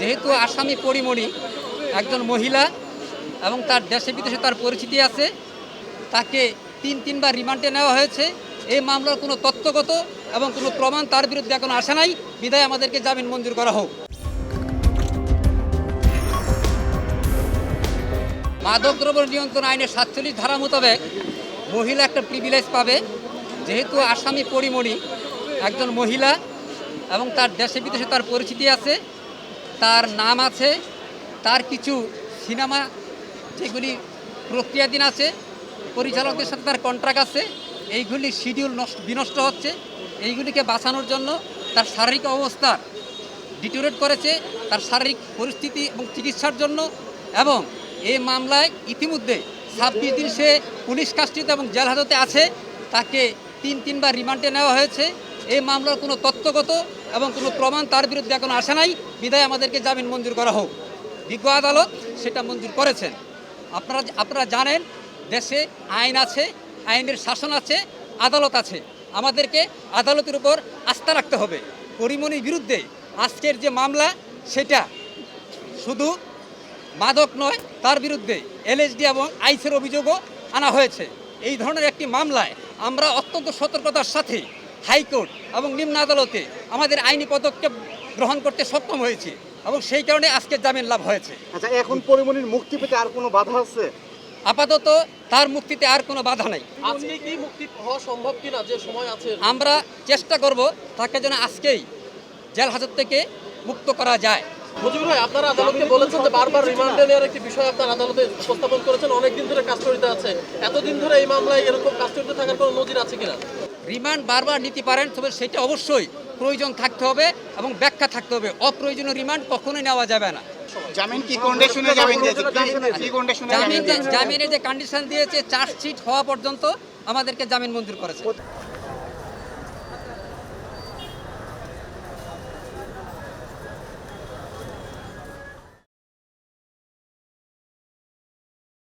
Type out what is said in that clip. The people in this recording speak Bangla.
যেহেতু আসামি পরিমণি একজন মহিলা এবং তার দেশে বিদেশে তার পরিচিতি আছে, তাকে তিন তিনবার রিমান্ডে নেওয়া হয়েছে। এই মামলার কোনো তত্ত্বগত এবং কোনো প্রমাণ তার বিরুদ্ধে এখন আসে নাই। বিদায় আমাদেরকে জামিন মঞ্জুর করা হোক। মাদকদ্রব্য নিয়ন্ত্রণ আইনের সাতচল্লিশ ধারা মোতাবেক মহিলা একটা প্রিভিলেজ পাবে। যেহেতু আসামি পরিমণি একজন মহিলা এবং তার দেশে বিদেশে তার পরিচিতি আছে তার নাম আছে, তার কিছু সিনেমা যেগুলি প্রক্রিয়াধীন আছে, পরিচালকদের সাথে তার কন্ট্রাক্ট আছে, এইগুলি শিডিউল নষ্ট, বিনষ্ট হচ্ছে, এইগুলিকে বাঁচানোর জন্য তার শারীরিক অবস্থা ডিটোরেট করেছে, তার শারীরিক পরিস্থিতি এবং চিকিৎসার জন্য এবং এই মামলায় ইতিমধ্যে ছাব্বিশ দিন সে পুলিশ কাস্টডিতে এবং জেল হাজতে আছে, তাকে তিন তিনবার রিমান্ডে নেওয়া হয়েছে। এই মামলার কোনো তত্ত্বগত এবং কোনো প্রমাণ তার বিরুদ্ধে এখন আসে নাই। বিদায় আমাদেরকে জামিন মঞ্জুর করা হোক। বিজ্ঞ আদালত সেটা মঞ্জুর করেছেন। আপনারা আপনারা জানেন, দেশে আইন আছে, আইনের শাসন আছে, আদালত আছে। আমাদেরকে আদালতের উপর আস্থা রাখতে হবে। পরিমণির বিরুদ্ধে আজকের যে মামলা, সেটা শুধু মাদক নয়, তার বিরুদ্ধে এলএসডি এবং আইসের অভিযোগও আনা হয়েছে। এই ধরনের একটি মামলায় আমরা অত্যন্ত সতর্কতার সাথে হাইকোর্ট এবং নিম্ন আদালতে আমাদের আইনি পদক্ষেপ গ্রহণ করতে সক্ষম হয়েছে এবং সেই কারণে আজকে জামিন লাভ হয়েছে। আচ্ছা এখন পরিমণির মুক্তি পেতে আর কোনো বাধা আছে? আপাতত তার মুক্তিতে আর কোনো বাধা নেই। আজকে কি মুক্তি হওয়া সম্ভব কিনা? যে সময় আছে আমরা চেষ্টা করব তাকে যেন আজকেই জেল হাজত থেকে মুক্ত করা যায়। মুজিবুর ভাই আপনারা আদালতকে বলেছেন যে বারবার রিমান্ডে নেওয়ার একটি বিষয় আপনার আদালতে উপস্থাপন করেছেন। অনেকদিন ধরে কাস্টডিতে আছে। এতদিন ধরে এই মামলায় এরকম কাজ কাস্টডিতে থাকার কোনো নজির আছে কিনা? রিমান্ড বারবার নিতে পারেন তবে সেটা অবশ্যই প্রয়োজন থাকতে হবে এবং ব্যাখ্যা থাকতে হবে। অপ্রয়োজনীয় রিমান্ড কখনোই নেওয়া যাবে না। জামিন কি কন্ডিশনে জামিন দিয়েছে? কি- কি কন্ডিশনে জামিন জামিন যে- জামিনের যে কন্ডিশন দিয়েছে চার্জশিট হওয়া পর্যন্ত আমাদেরকে জামিন মঞ্জুর করেছে।